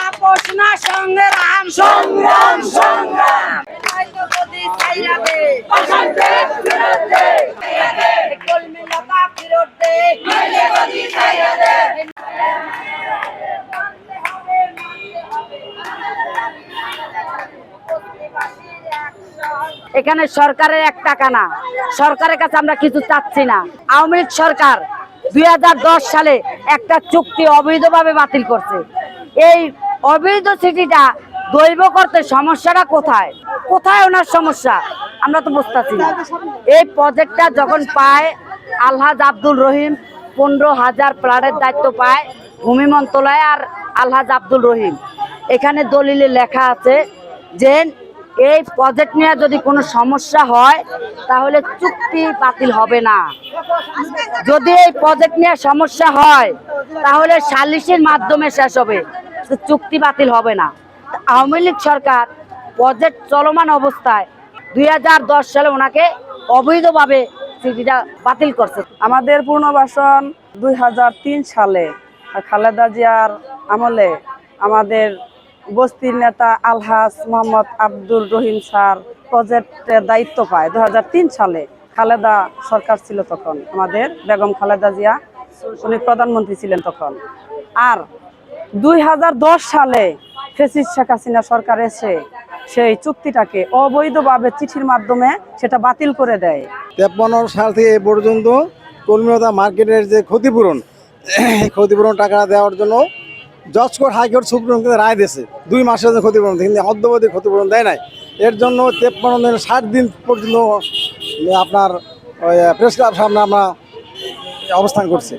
আপোষ না সংগ্রাম। সংগ্রাম সংগ্রাম। কলমিলতা ফিরত। দে এখানে সরকারের এক টাকা না। সরকারের কাছে আমরা কিছু চাচ্ছি না। আওয়ামী লীগ সরকার দুই হাজার দশ সালে একটা চুক্তি অবৈধভাবে বাতিল করছে। এই অবৈধ চিঠিটা দৈব করতে সমস্যাটা কোথায়? কোথায় ওনার সমস্যা? আমরা তো বুঝতেছি না। এই প্রজেক্টটা যখন পায়, আলহাজ আব্দুল রহিম পনেরো হাজার প্লাটের দায়িত্ব পায় ভূমি মন্ত্রণালয় আর আলহাজ আব্দুল রহিম। এখানে দলিলে লেখা আছে যে এই প্রজেক্ট নিয়ে যদি কোনো সমস্যা হয়, তাহলে চুক্তি বাতিল হবে না। যদি এই প্রজেক্ট নিয়ে সমস্যা হয়, তাহলে সালিসের মাধ্যমে শেষ হবে। চুক্তি বাতিল হবে না। আওয়ামী লীগ সরকার প্রজেক্ট চলমান অবস্থায় দুই হাজার দশ সালে ওনাকে অবৈধভাবে চিঠিটা বাতিল করছে। আমাদের পুনর্বাসন দুই হাজার তিন সালে খালেদা জিয়ার আমলে আমাদের বস্তির নেতা আলহাজ মোহাম্মদ আব্দুল রহিম স্যার প্রজেক্টের দায়িত্ব পায়। দু হাজার তিন সালে খালেদা সরকার ছিল তখন, আমাদের বেগম খালেদা জিয়া, উনি প্রধানমন্ত্রী ছিলেন তখন। আর দুই হাজার দশ সালে ফেসিস শেখ হাসিনা সরকার এসে সেই চুক্তিটাকে অবৈধভাবে চিঠির মাধ্যমে সেটা বাতিল করে দেয়। তেপ্পান্ন সাল থেকে এ পর্যন্ত কলমিলতা মার্কেটের যে ক্ষতিপূরণ ক্ষতিপূরণ টাকা দেওয়ার জন্য জজ কোর্ট হাইকোর্ট সুপ্রিম কোর্টে রায় দিয়েছে। দুই মাসের জন্য ক্ষতিপূরণ কিন্তু অদ্যবধি ক্ষতিপূরণ দেয় নাই। এর জন্য তেপ্পান্ন দিন, ষাট দিন পর্যন্ত, আপনার প্রেস ক্লাব সামনে আমরা অবস্থান করছি।